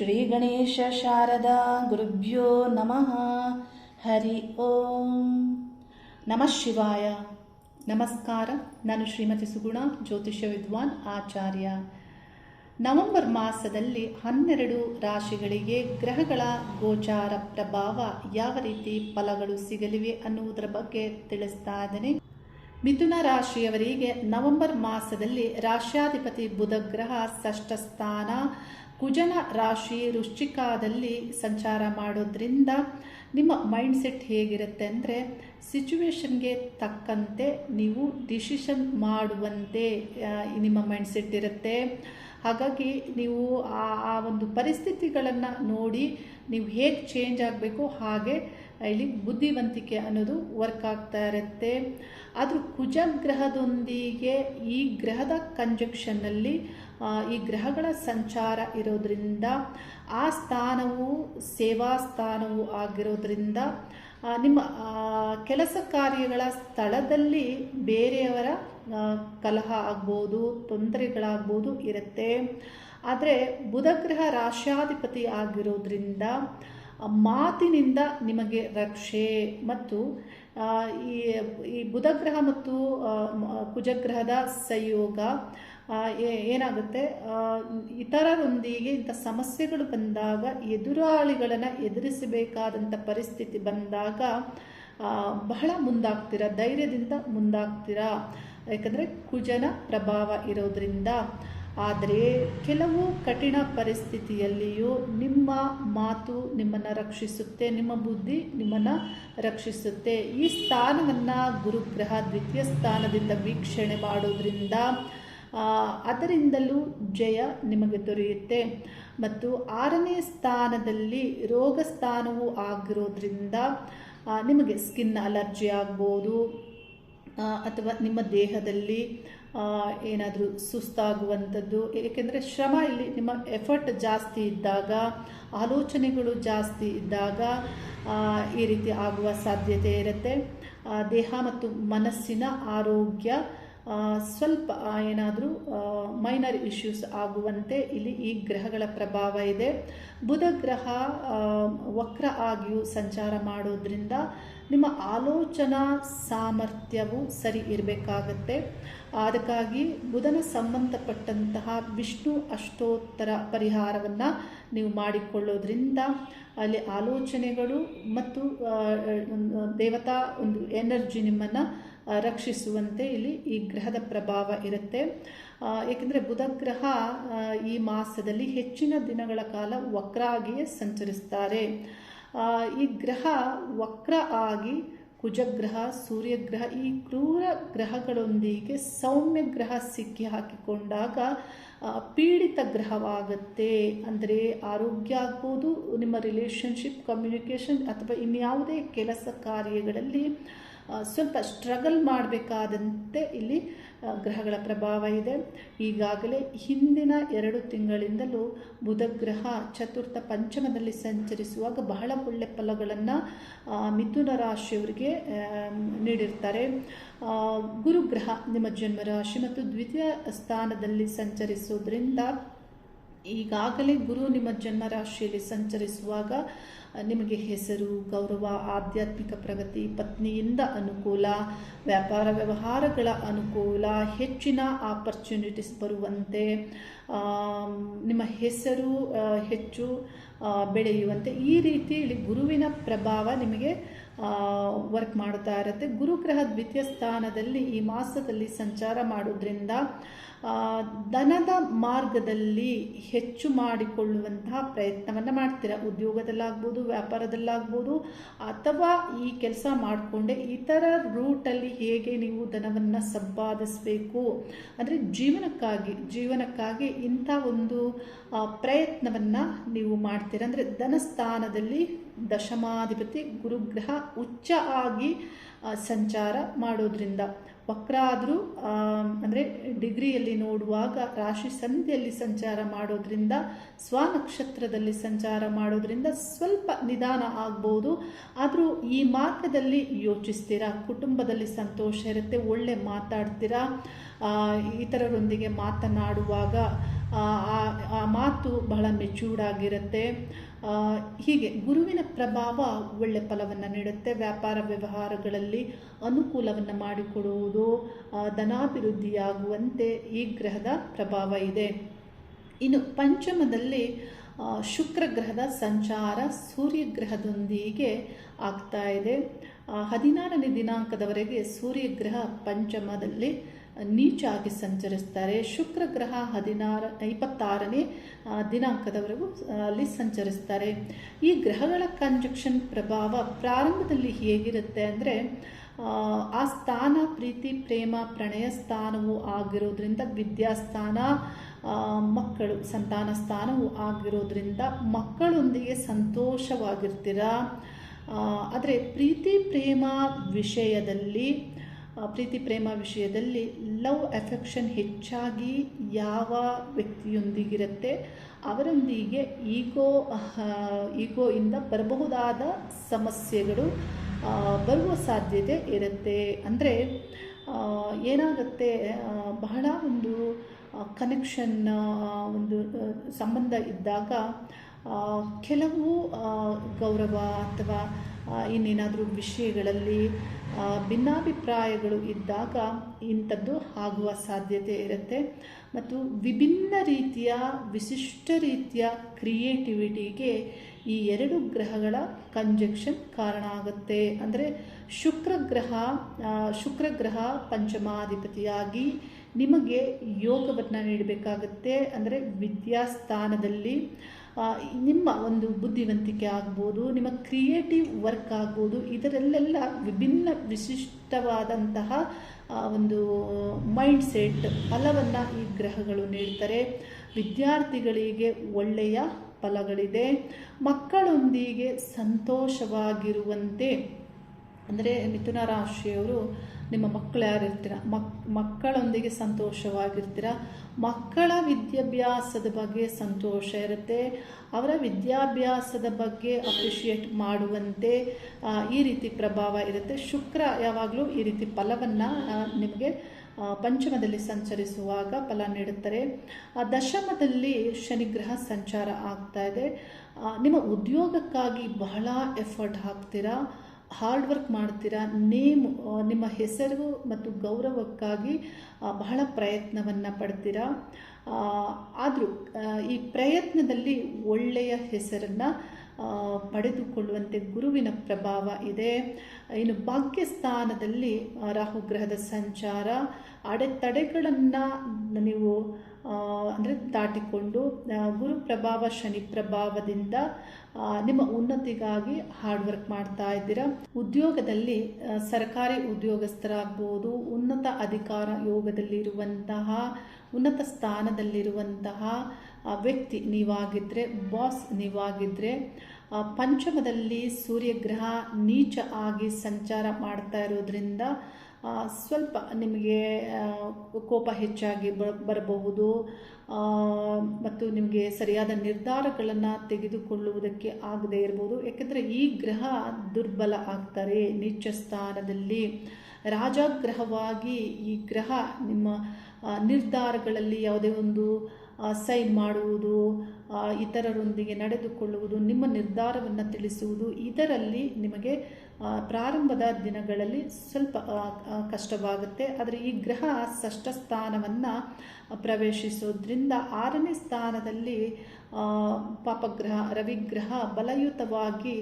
ಶ್ರೀ ಗಣೇಶ ಶಾರದಾ ಗುರುಭ್ಯೋ ನಮಃ. ಹರಿ ಓಂ. ನಮಃ ಶಿವಾಯ. ನಮಸ್ಕಾರ. ನಾನು ಶ್ರೀಮತಿ ಸುಗುಣ, ಜ್ಯೋತಿಷ್ಯ ವಿದ್ವಾನ್ ಆಚಾರ್ಯ. ನವೆಂಬರ್ ಮಾಸದಲ್ಲಿ ಹನ್ನೆರಡು ರಾಶಿಗಳಿಗೆ ಗ್ರಹಗಳ ಗೋಚಾರ ಪ್ರಭಾವ ಯಾವ ರೀತಿ ಫಲಗಳು ಸಿಗಲಿವೆ ಅನ್ನುವುದರ ಬಗ್ಗೆ ತಿಳಿಸ್ತಾ ಇದ್ದೇನೆ. ಮಿಥುನ ರಾಶಿಯವರಿಗೆ ನವೆಂಬರ್ ಮಾಸದಲ್ಲಿ ರಾಶ್ಯಾಧಿಪತಿ ಬುಧ ಗ್ರಹ ಷಷ್ಠ ಸ್ಥಾನ ಕುಜನ ರಾಶಿ ವೃಶ್ಚಿಕಾದಲ್ಲಿ ಸಂಚಾರ ಮಾಡೋದ್ರಿಂದ ನಿಮ್ಮ ಮೈಂಡ್ ಸೆಟ್ ಹೇಗಿರುತ್ತೆ ಅಂದರೆ ಸಿಚುವೇಶನ್ಗೆ ತಕ್ಕಂತೆ ನೀವು ಡಿಸಿಷನ್ ಮಾಡುವಂತೆ ನಿಮ್ಮ ಮೈಂಡ್ ಸೆಟ್ ಇರುತ್ತೆ. ಹಾಗಾಗಿ ನೀವು ಆ ಆ ಒಂದು ಪರಿಸ್ಥಿತಿಗಳನ್ನು ನೋಡಿ ನೀವು ಹೇಗೆ ಚೇಂಜ್ ಆಗಬೇಕು ಹಾಗೆ ಇಲ್ಲಿ ಬುದ್ಧಿವಂತಿಕೆ ಅನ್ನೋದು ವರ್ಕ್ ಆಗ್ತಾ ಇರುತ್ತೆ. ಆದರೂ ಕುಜ ಗ್ರಹದೊಂದಿಗೆ ಈ ಗ್ರಹದ ಕಂಜಕ್ಷನ್ನಲ್ಲಿ ಈ ಗ್ರಹಗಳ ಸಂಚಾರ ಇರೋದ್ರಿಂದ ಆ ಸ್ಥಾನವು ಸೇವಾ ಸ್ಥಾನವು ಆಗಿರೋದ್ರಿಂದ ನಿಮ್ಮ ಕೆಲಸ ಕಾರ್ಯಗಳ ಸ್ಥಳದಲ್ಲಿ ಬೇರೆಯವರ ಕಲಹ ಆಗ್ಬೋದು, ತೊಂದರೆಗಳಾಗ್ಬೋದು ಇರುತ್ತೆ. ಆದರೆ ಬುಧಗ್ರಹ ರಾಶ್ಯಾಧಿಪತಿ ಆಗಿರೋದ್ರಿಂದ ಮಾತಿನಿಂದ ನಿಮಗೆ ರಕ್ಷೆ ಮತ್ತು ಈ ಈ ಬುಧಗ್ರಹ ಮತ್ತು ಕುಜಗ್ರಹದ ಸಂಯೋಗ ಏನಾಗುತ್ತೆ? ಇತರರೊಂದಿಗೆ ಇಂಥ ಸಮಸ್ಯೆಗಳು ಬಂದಾಗ, ಎದುರಾಳಿಗಳನ್ನು ಎದುರಿಸಬೇಕಾದಂಥ ಪರಿಸ್ಥಿತಿ ಬಂದಾಗ ಬಹಳ ಮುಂದಾಗ್ತೀರಾ, ಧೈರ್ಯದಿಂದ ಮುಂದಾಗ್ತೀರಾ? ಯಾಕಂದರೆ ಕುಜನ ಪ್ರಭಾವ ಇರೋದ್ರಿಂದ. ಆದರೆ ಕೆಲವು ಕಠಿಣ ಪರಿಸ್ಥಿತಿಯಲ್ಲಿಯೂ ನಿಮ್ಮ ಮಾತು ನಿಮ್ಮನ್ನು ರಕ್ಷಿಸುತ್ತೆ, ನಿಮ್ಮ ಬುದ್ಧಿ ನಿಮ್ಮನ್ನು ರಕ್ಷಿಸುತ್ತೆ. ಈ ಸ್ಥಾನವನ್ನು ಗುರುಗ್ರಹ ದ್ವಿತೀಯ ಸ್ಥಾನದಿಂದ ವೀಕ್ಷಣೆ ಮಾಡೋದ್ರಿಂದ ಅದರಿಂದಲೂ ಜಯ ನಿಮಗೆ ದೊರೆಯುತ್ತೆ. ಮತ್ತು ಆರನೇ ಸ್ಥಾನದಲ್ಲಿ ರೋಗ ಸ್ಥಾನವೂ ಆಗಿರೋದ್ರಿಂದ ನಿಮಗೆ ಸ್ಕಿನ್ ಅಲರ್ಜಿ ಆಗ್ಬೋದು ಅಥವಾ ನಿಮ್ಮ ದೇಹದಲ್ಲಿ ಏನಾದರೂ ಸುಸ್ತಾಗುವಂಥದ್ದು. ಏಕೆಂದರೆ ಶ್ರಮ ಇಲ್ಲಿ ನಿಮ್ಮ ಎಫರ್ಟ್ ಜಾಸ್ತಿ ಇದ್ದಾಗ, ಆಲೋಚನೆಗಳು ಜಾಸ್ತಿ ಇದ್ದಾಗ ಈ ರೀತಿ ಆಗುವ ಸಾಧ್ಯತೆ ಇರುತ್ತೆ. ದೇಹ ಮತ್ತು ಮನಸ್ಸಿನ ಆರೋಗ್ಯ ಸ್ವಲ್ಪ ಏನಾದರೂ ಮೈನರ್ ಇಶ್ಯೂಸ್ ಆಗುವಂತೆ ಇಲ್ಲಿ ಈ ಗ್ರಹಗಳ ಪ್ರಭಾವ ಇದೆ. ಬುಧ ಗ್ರಹ ವಕ್ರ ಆಗಿಯೂ ಸಂಚಾರ ಮಾಡೋದ್ರಿಂದ ನಿಮ್ಮ ಆಲೋಚನಾ ಸಾಮರ್ಥ್ಯವು ಸರಿ ಇರಬೇಕಾಗತ್ತೆ. ಅದಕ್ಕಾಗಿ ಬುಧನ ಸಂಬಂಧಪಟ್ಟಂತಹ ವಿಷ್ಣು ಅಷ್ಟೋತ್ತರ ಪರಿಹಾರವನ್ನು ನೀವು ಮಾಡಿಕೊಳ್ಳೋದ್ರಿಂದ ಅಲ್ಲಿ ಆಲೋಚನೆಗಳು ಮತ್ತು ದೇವತಾ ಒಂದು ಎನರ್ಜಿ ನಿಮ್ಮನ್ನು ರಕ್ಷಿಸುವಂತೆ ಇಲ್ಲಿ ಈ ಗ್ರಹದ ಪ್ರಭಾವ ಇರುತ್ತೆ. ಏಕೆಂದರೆ ಬುಧ ಗ್ರಹ ಈ ಮಾಸದಲ್ಲಿ ಹೆಚ್ಚಿನ ದಿನಗಳ ಕಾಲ ವಕ್ರ ಆಗಿಯೇ ಸಂಚರಿಸ್ತಾರೆ. ಈ ಗ್ರಹ ವಕ್ರ ಆಗಿ ಕುಜಗ್ರಹ, ಸೂರ್ಯಗ್ರಹ, ಈ ಕ್ರೂರ ಗ್ರಹಗಳೊಂದಿಗೆ ಸೌಮ್ಯ ಗ್ರಹ ಸಿಕ್ಕಿ ಹಾಕಿಕೊಂಡಾಗ ಪೀಡಿತ ಗ್ರಹವಾಗುತ್ತೆ. ಅಂದರೆ ಆರೋಗ್ಯ ಆಗ್ಬೋದು, ನಿಮ್ಮ ರಿಲೇಷನ್ಶಿಪ್ ಕಮ್ಯುನಿಕೇಷನ್ ಅಥವಾ ಇನ್ಯಾವುದೇ ಕೆಲಸ ಕಾರ್ಯಗಳಲ್ಲಿ ಸ್ವಲ್ಪ ಸ್ಟ್ರಗಲ್ ಮಾಡಬೇಕಾದಂತೆ ಇಲ್ಲಿ ಗ್ರಹಗಳ ಪ್ರಭಾವ ಇದೆ. ಈಗಾಗಲೇ ಹಿಂದಿನ ಎರಡು ತಿಂಗಳಿಂದಲೂ ಬುಧ ಗ್ರಹ ಚತುರ್ಥ ಪಂಚಮದಲ್ಲಿ ಸಂಚರಿಸುವಾಗ ಬಹಳ ಒಳ್ಳೆ ಫಲಗಳನ್ನು ಮಿಥುನ ರಾಶಿಯವರಿಗೆ ನೀಡಿರ್ತಾರೆ. ಗುರುಗ್ರಹ ನಿಮ್ಮ ಜನ್ಮ ರಾಶಿ ಮತ್ತು ದ್ವಿತೀಯ ಸ್ಥಾನದಲ್ಲಿ ಸಂಚರಿಸೋದ್ರಿಂದ ಈಗಾಗಲೇ ಗುರು ನಿಮ್ಮ ಜನ್ಮ ರಾಶಿಯಲ್ಲಿ ಸಂಚರಿಸುವಾಗ ನಿಮಗೆ ಹೆಸರು, ಗೌರವ, ಆಧ್ಯಾತ್ಮಿಕ ಪ್ರಗತಿ, ಪತ್ನಿಯಿಂದ ಅನುಕೂಲ, ವ್ಯಾಪಾರ ವ್ಯವಹಾರಗಳ ಅನುಕೂಲ, ಹೆಚ್ಚಿನ ಆಪರ್ಚುನಿಟೀಸ್ ಬರುವಂತೆ ನಿಮ್ಮ ಹೆಸರು ಹೆಚ್ಚು ಬೆಳೆಯುವಂತೆ ಈ ರೀತಿ ಇಲ್ಲಿ ಗುರುವಿನ ಪ್ರಭಾವ ನಿಮಗೆ ವರ್ಕ್ ಮಾಡ್ತಾ ಇರುತ್ತೆ. ಗುರುಗ್ರಹ ದ್ವಿತೀಯ ಸ್ಥಾನದಲ್ಲಿ ಈ ಮಾಸದಲ್ಲಿ ಸಂಚಾರ ಮಾಡೋದ್ರಿಂದ ಧನದ ಮಾರ್ಗದಲ್ಲಿ ಹೆಚ್ಚು ಮಾಡಿಕೊಳ್ಳುವಂತಹ ಪ್ರಯತ್ನವನ್ನು ಮಾಡ್ತೀರ? ಉದ್ಯೋಗದಲ್ಲಾಗ್ಬೋದು, ವ್ಯಾಪಾರದಲ್ಲಾಗ್ಬೋದು, ಅಥವಾ ಈ ಕೆಲಸ ಮಾಡಿಕೊಂಡೆ ಇತರ ರೂಟಲ್ಲಿ ಹೇಗೆ ನೀವು ಧನವನ್ನು ಸಂಪಾದಿಸಬೇಕು? ಅಂದರೆ ಜೀವನಕ್ಕಾಗಿ ಜೀವನಕ್ಕಾಗಿ ಇಂಥ ಒಂದು ಪ್ರಯತ್ನವನ್ನು ನೀವು ಮಾಡ್ತೀರ? ಅಂದರೆ ಧನಸ್ಥಾನದಲ್ಲಿ ದಶಮಾಧಿಪತಿ ಗುರುಗ್ರಹ ಉಚ್ಚ ಆಗಿ ಸಂಚಾರ ಮಾಡೋದ್ರಿಂದ. ವಕ್ರ ಆದರೂ ಅಂದರೆ ಡಿಗ್ರಿಯಲ್ಲಿ ನೋಡುವಾಗ ರಾಶಿ ಸಂಧಿಯಲ್ಲಿ ಸಂಚಾರ ಮಾಡೋದ್ರಿಂದ ಸ್ವನಕ್ಷತ್ರದಲ್ಲಿ ಸಂಚಾರ ಮಾಡೋದ್ರಿಂದ ಸ್ವಲ್ಪ ನಿಧಾನ ಆಗ್ಬೋದು. ಆದರೂ ಈ ಮಾರ್ಗದಲ್ಲಿ ಯೋಚಿಸ್ತೀರಾ? ಕುಟುಂಬದಲ್ಲಿ ಸಂತೋಷ ಇರುತ್ತೆ ಒಳ್ಳೆ ಮಾತಾಡ್ತೀರಾ? ಇತರರೊಂದಿಗೆ ಮಾತನಾಡುವಾಗ ಆ, ಮಾತು ಬಹಳ ಮೆಚೂರ್ಡ್ ಆಗಿರುತ್ತೆ. ಹೀಗೆ ಗುರುವಿನ ಪ್ರಭಾವ ಒಳ್ಳೆ ಫಲವನ್ನು ನೀಡುತ್ತೆ. ವ್ಯಾಪಾರ ವ್ಯವಹಾರಗಳಲ್ಲಿ ಅನುಕೂಲವನ್ನು ಮಾಡಿಕೊಡುವುದು ಧನಾಭಿವೃದ್ಧಿಯಾಗುವಂತೆ ಈ ಗ್ರಹದ ಪ್ರಭಾವ ಇದೆ. ಇನ್ನು ಪಂಚಮದಲ್ಲಿ ಶುಕ್ರ ಗ್ರಹದ ಸಂಚಾರ ಸೂರ್ಯ ಗ್ರಹದೊಂದಿಗೆ ಆಗ್ತಾ ಇದೆ. ಹದಿನಾರನೇ ದಿನಾಂಕದವರೆಗೆ ಸೂರ್ಯಗ್ರಹ ಪಂಚಮದಲ್ಲಿ ನೀಚಾಗಿ ಸಂಚರಿಸ್ತಾರೆ. ಶುಕ್ರ ಗ್ರಹ ಹದಿನಾರ, ಇಪ್ಪತ್ತಾರನೇ ದಿನಾಂಕದವರೆಗೂ ಅಲ್ಲಿ ಸಂಚರಿಸ್ತಾರೆ. ಈ ಗ್ರಹಗಳ ಕಂಜಕ್ಷನ್ ಪ್ರಭಾವ ಪ್ರಾರಂಭದಲ್ಲಿ ಹೇಗಿರುತ್ತೆ ಅಂದರೆ, ಆ ಸ್ಥಾನ, ಪ್ರೀತಿ, ಪ್ರೇಮ, ಪ್ರಣಯ ಸ್ಥಾನವು ಆಗಿರೋದ್ರಿಂದ ವಿದ್ಯಾಸ್ಥಾನ ಮಕ್ಕಳು, ಸಂತಾನ ಸ್ಥಾನವು ಆಗಿರೋದ್ರಿಂದ ಮಕ್ಕಳೊಂದಿಗೆ ಸಂತೋಷವಾಗಿರ್ತೀರ? ಆದರೆ ಪ್ರೀತಿ, ಪ್ರೇಮ ವಿಷಯದಲ್ಲಿ ಪ್ರೀತಿ ಪ್ರೇಮ ವಿಷಯದಲ್ಲಿ ಲವ್ ಎಫೆಕ್ಷನ್ ಹೆಚ್ಚಾಗಿ ಯಾವ ವ್ಯಕ್ತಿಯೊಂದಿಗಿರುತ್ತೆ, ಅವರೊಂದಿಗೆ ಈಗೋ ಈಗೋಯಿಂದ ಬರಬಹುದಾದ ಸಮಸ್ಯೆಗಳು ಬರುವ ಸಾಧ್ಯತೆ ಇರುತ್ತೆ. ಅಂದರೆ ಏನಾಗುತ್ತೆ ಬಹಳ ಒಂದು ಕನೆಕ್ಷನ್ ಒಂದು ಸಂಬಂಧ ಇದ್ದಾಗ ಕೆಲವು ಗೌರವ ಅಥವಾ ಇನ್ನೇನಾದರೂ ವಿಷಯಗಳಲ್ಲಿ ಭಿನ್ನಾಭಿಪ್ರಾಯಗಳು ಇದ್ದಾಗ ಇಂಥದ್ದು ಆಗುವ ಸಾಧ್ಯತೆ ಇರುತ್ತೆ. ಮತ್ತು ವಿಭಿನ್ನ ರೀತಿಯ, ವಿಶಿಷ್ಟ ರೀತಿಯ ಕ್ರಿಯೇಟಿವಿಟಿಗೆ ಈ ಎರಡು ಗ್ರಹಗಳ ಕಂಜಕ್ಷನ್ ಕಾರಣ ಆಗುತ್ತೆ. ಅಂದರೆ ಶುಕ್ರ ಗ್ರಹ ಶುಕ್ರ ಗ್ರಹ ಪಂಚಮಾಧಿಪತಿಯಾಗಿ ನಿಮಗೆ ಯೋಗವನ್ನು ನೀಡಬೇಕಾಗುತ್ತೆ. ಅಂದರೆ ವಿದ್ಯಾಸ್ಥಾನದಲ್ಲಿ ನಿಮ್ಮ ಒಂದು ಬುದ್ಧಿವಂತಿಕೆ ಆಗ್ಬೋದು, ನಿಮ್ಮ ಕ್ರಿಯೇಟಿವ್ ವರ್ಕ್ ಆಗ್ಬೋದು, ಇದರಲ್ಲೆಲ್ಲ ವಿಭಿನ್ನ ವಿಶಿಷ್ಟವಾದಂತಹ ಒಂದು ಮೈಂಡ್ ಸೆಟ್ ಫಲವನ್ನು ಈ ಗ್ರಹಗಳು ನೀಡ್ತಾರೆ. ವಿದ್ಯಾರ್ಥಿಗಳಿಗೆ ಒಳ್ಳೆಯ ಫಲಗಳಿದೆ. ಮಕ್ಕಳೊಂದಿಗೆ ಸಂತೋಷವಾಗಿರುವಂತೆ, ಅಂದರೆ ಮಿಥುನ ರಾಶಿಯವರು ನಿಮ್ಮ ಮಕ್ಕಳು ಯಾರಿರ್ತೀರ? ಮಕ್, ಮಕ್ಕಳೊಂದಿಗೆ ಸಂತೋಷವಾಗಿರ್ತೀರ? ಮಕ್ಕಳ ವಿದ್ಯಾಭ್ಯಾಸದ ಬಗ್ಗೆ ಸಂತೋಷ ಇರುತ್ತೆ. ಅವರ ವಿದ್ಯಾಭ್ಯಾಸದ ಬಗ್ಗೆ ಅಪ್ರಿಷಿಯೇಟ್ ಮಾಡುವಂತೆ ಈ ರೀತಿ ಪ್ರಭಾವ ಇರುತ್ತೆ. ಶುಕ್ರ ಯಾವಾಗಲೂ ಈ ರೀತಿ ಫಲವನ್ನು ನಿಮಗೆ ಪಂಚಮದಲ್ಲಿ ಸಂಚರಿಸುವಾಗ ಫಲ ನೀಡುತ್ತಾರೆ. ದಶಮದಲ್ಲಿ ಶನಿಗ್ರಹ ಸಂಚಾರ ಆಗ್ತಾ ಇದೆ. ನಿಮ್ಮ ಉದ್ಯೋಗಕ್ಕಾಗಿ ಬಹಳ ಎಫರ್ಟ್ ಹಾಕ್ತೀರಾ? ಹಾರ್ಡ್ ವರ್ಕ್ ಮಾಡ್ತೀರಾ? ನೇಮ್ ನಿಮ್ಮ ಹೆಸರು ಮತ್ತು ಗೌರವಕ್ಕಾಗಿ ಬಹಳ ಪ್ರಯತ್ನವನ್ನು ಪಡ್ತೀರಾ? ಆದರೂ ಈ ಪ್ರಯತ್ನದಲ್ಲಿ ಒಳ್ಳೆಯ ಹೆಸರನ್ನು ಪಡೆದುಕೊಳ್ಳುವಂತೆ ಗುರುವಿನ ಪ್ರಭಾವ ಇದೆ. ಇನ್ನು ಭಾಗ್ಯಸ್ಥಾನದಲ್ಲಿ ರಾಹುಗ್ರಹದ ಸಂಚಾರ, ಅಡೆತಡೆಗಳನ್ನು ನೀವು ಅಂದರೆ ದಾಟಿಕೊಂಡು ಗುರು ಪ್ರಭಾವ ಶನಿ ಪ್ರಭಾವದಿಂದ ನಿಮ್ಮ ಉನ್ನತಿಗಾಗಿ ಹಾರ್ಡ್ ವರ್ಕ್ ಮಾಡ್ತಾ ಇದ್ದೀರಾ? ಉದ್ಯೋಗದಲ್ಲಿ ಸರ್ಕಾರಿ ಉದ್ಯೋಗಸ್ಥರಾಗ್ಬೋದು, ಉನ್ನತ ಅಧಿಕಾರ ಯೋಗದಲ್ಲಿರುವಂತಹ, ಉನ್ನತ ಸ್ಥಾನದಲ್ಲಿರುವಂತಹ ವ್ಯಕ್ತಿ ನೀವಾಗಿದ್ದರೆ ಬಾಸ್ ನೀವಾಗಿದ್ದರೆ ಪಂಚಮದಲ್ಲಿ ಸೂರ್ಯಗ್ರಹ ನೀಚ ಆಗಿ ಸಂಚಾರ ಮಾಡ್ತಾ ಇರೋದ್ರಿಂದ ಸ್ವಲ್ಪ ನಿಮಗೆ ಕೋಪ ಹೆಚ್ಚಾಗಿ ಬರಬಹುದು. ಮತ್ತು ನಿಮಗೆ ಸರಿಯಾದ ನಿರ್ಧಾರಗಳನ್ನು ತೆಗೆದುಕೊಳ್ಳುವುದಕ್ಕೆ ಆಗದೇ ಇರ್ಬೋದು ಯಾಕೆಂದರೆ ಈ ಗ್ರಹ ದುರ್ಬಲ ಆಗ್ತಾರೆ. ನೀಚ ಸ್ಥಾನದಲ್ಲಿ ರಾಜಗ್ರಹವಾಗಿ ಈ ಗ್ರಹ ನಿಮ್ಮ ನಿರ್ಧಾರಗಳಲ್ಲಿ ಯಾವುದೇ ಒಂದು ಸೈನ್ ಮಾಡುವುದು ಇತರರೊಂದಿಗೆ ನಡೆದುಕೊಳ್ಳುವುದು, ನಿಮ್ಮ ನಿರ್ಧಾರವನ್ನು ತಿಳಿಸುವುದು, ಇದರಲ್ಲಿ ನಿಮಗೆ ಪ್ರಾರಂಭದ ದಿನಗಳಲ್ಲಿ ಸ್ವಲ್ಪ ಕಷ್ಟವಾಗುತ್ತೆ. ಆದರೆ ಈ ಗ್ರಹ ಷಷ್ಠ ಸ್ಥಾನವನ್ನು ಪ್ರವೇಶಿಸೋದ್ರಿಂದ ಆರನೇ ಸ್ಥಾನದಲ್ಲಿ ಪಾಪಗ್ರಹ, ರವಿಗ್ರಹ ಬಲಯುತವಾಗಿ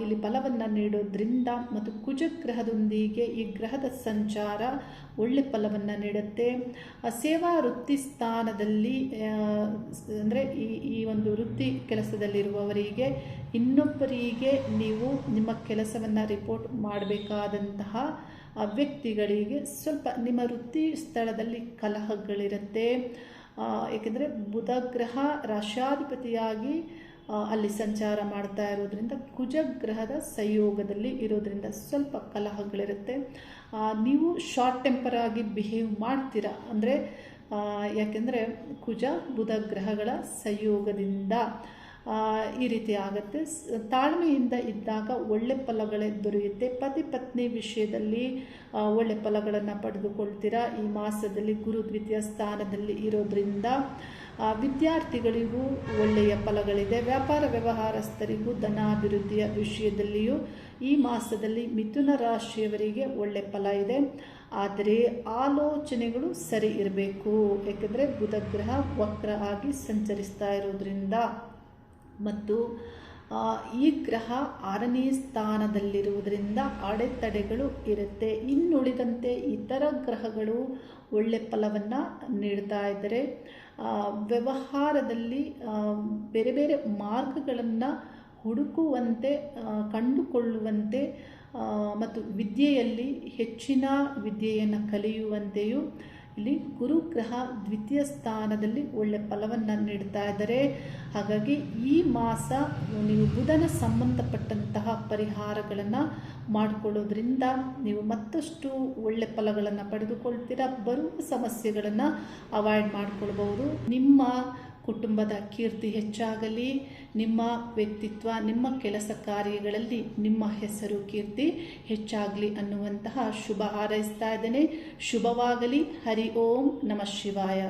ಇಲ್ಲಿ ಫಲವನ್ನು ನೀಡೋದ್ರಿಂದ ಮತ್ತು ಕುಜಗ್ರಹದೊಂದಿಗೆ ಈ ಗ್ರಹದ ಸಂಚಾರ ಒಳ್ಳೆ ಫಲವನ್ನು ನೀಡುತ್ತೆ. ಸೇವಾ ವೃತ್ತಿ ಸ್ಥಾನದಲ್ಲಿ ಅಂದರೆ ಈ ಈ ಒಂದು ವೃತ್ತಿ ಕೆಲಸದಲ್ಲಿರುವವರಿಗೆ ಇನ್ನೊಬ್ಬರಿಗೆ ನೀವು ನಿಮ್ಮ ಕೆಲಸವನ್ನು ರಿಪೋರ್ಟ್ ಮಾಡಬೇಕಾದಂತಹ ವ್ಯಕ್ತಿಗಳಿಗೆ ಸ್ವಲ್ಪ ನಿಮ್ಮ ವೃತ್ತಿ ಸ್ಥಳದಲ್ಲಿ ಕಲಹಗಳಿರುತ್ತೆ. ಏಕೆಂದರೆ ಬುಧ ಗ್ರಹ ರಾಶ್ಯಾಧಿಪತಿಯಾಗಿ ಆ, ಅಲ್ಲಿ ಸಂಚಾರ ಮಾಡ್ತಾ ಇರೋದ್ರಿಂದ ಕುಜಗ್ರಹದ ಸಂಯೋಗದಲ್ಲಿ ಇರೋದ್ರಿಂದ ಸ್ವಲ್ಪ ಕಲಹಗಳಿರುತ್ತೆ. ನೀವು ಶಾರ್ಟ್ ಟೆಂಪರ್ ಆಗಿ ಬಿಹೇವ್ ಮಾಡ್ತೀರಾ? ಅಂದರೆ ಯಾಕೆಂದರೆ ಕುಜ ಬುಧ ಗ್ರಹಗಳ ಸಂಯೋಗದಿಂದ ಈ ರೀತಿ ಆಗುತ್ತೆ. ತಾಳ್ಮೆಯಿಂದ ಇದ್ದಾಗ ಒಳ್ಳೆ ಫಲಗಳೇ ದೊರೆಯುತ್ತೆ. ಪತಿ ಪತ್ನಿ ವಿಷಯದಲ್ಲಿ ಒಳ್ಳೆ ಫಲಗಳನ್ನು ಪಡೆದುಕೊಳ್ತೀರಾ? ಈ ಮಾಸದಲ್ಲಿ ಗುರು ದ್ವಿತೀಯ ಸ್ಥಾನದಲ್ಲಿ ಇರೋದ್ರಿಂದ ವಿದ್ಯಾರ್ಥಿಗಳಿಗೂ ಒಳ್ಳೆಯ ಫಲಗಳಿದೆ. ವ್ಯಾಪಾರ ವ್ಯವಹಾರಸ್ಥರಿಗೂ ಧನಾಭಿವೃದ್ಧಿಯ ವಿಷಯದಲ್ಲಿಯೂ ಈ ಮಾಸದಲ್ಲಿ ಮಿಥುನ ರಾಶಿಯವರಿಗೆ ಒಳ್ಳೆ ಫಲ ಇದೆ. ಆದರೆ ಆಲೋಚನೆಗಳು ಸರಿ ಇರಬೇಕು. ಏಕೆಂದರೆ ಬುಧ ಗ್ರಹ ವಕ್ರ ಆಗಿ ಸಂಚರಿಸ್ತಾ ಇರೋದ್ರಿಂದ ಮತ್ತು ಈ ಗ್ರಹ ಆರನೇ ಸ್ಥಾನದಲ್ಲಿರುವುದರಿಂದ ಅಡೆತಡೆಗಳು ಇರುತ್ತೆ. ಇನ್ನುಳಿದಂತೆ ಇತರ ಗ್ರಹಗಳು ಒಳ್ಳೆ ಫಲವನ್ನು ನೀಡ್ತಾ ಇದ್ದರೆ. ವ್ಯವಹಾರದಲ್ಲಿ ಬೇರೆ ಬೇರೆ ಮಾರ್ಗಗಳನ್ನು ಹುಡುಕುವಂತೆ ಕಂಡುಕೊಳ್ಳುವಂತೆ ಮತ್ತು ವಿದ್ಯೆಯಲ್ಲಿ ಹೆಚ್ಚಿನ ವಿದ್ಯೆಯನ್ನು ಕಲಿಯುವಂತೆಯೂ ಇಲ್ಲಿ ಗುರುಗ್ರಹ ದ್ವಿತೀಯ ಸ್ಥಾನದಲ್ಲಿ ಒಳ್ಳೆ ಫಲವನ್ನು ನೀಡ್ತಾ ಇದ್ದಾರೆ. ಹಾಗಾಗಿ ಈ ಮಾಸ ನೀವು ಬುಧನ ಸಂಬಂಧಪಟ್ಟಂತಹ ಪರಿಹಾರಗಳನ್ನು ಮಾಡಿಕೊಳ್ಳೋದ್ರಿಂದ ನೀವು ಮತ್ತಷ್ಟು ಒಳ್ಳೆ ಫಲಗಳನ್ನು ಪಡೆದುಕೊಳ್ತೀರಾ. ಬರುವ ಸಮಸ್ಯೆಗಳನ್ನು ಅವಾಯ್ಡ್ ಮಾಡಿಕೊಳ್ಬಹುದು. ನಿಮ್ಮ ಕುಟುಂಬದ ಕೀರ್ತಿ ಹೆಚ್ಚಾಗಲಿ, ನಿಮ್ಮ ವ್ಯಕ್ತಿತ್ವ, ನಿಮ್ಮ ಕೆಲಸ ಕಾರ್ಯಗಳಲ್ಲಿ ನಿಮ್ಮ ಹೆಸರು, ಕೀರ್ತಿ ಹೆಚ್ಚಾಗಲಿ ಅನ್ನುವಂತಹ ಶುಭ ಹಾರೈಸ್ತಾ ಇದ್ದೇನೆ. ಶುಭವಾಗಲಿ. ಹರಿ ಓಂ ನಮಃ ಶಿವಾಯ.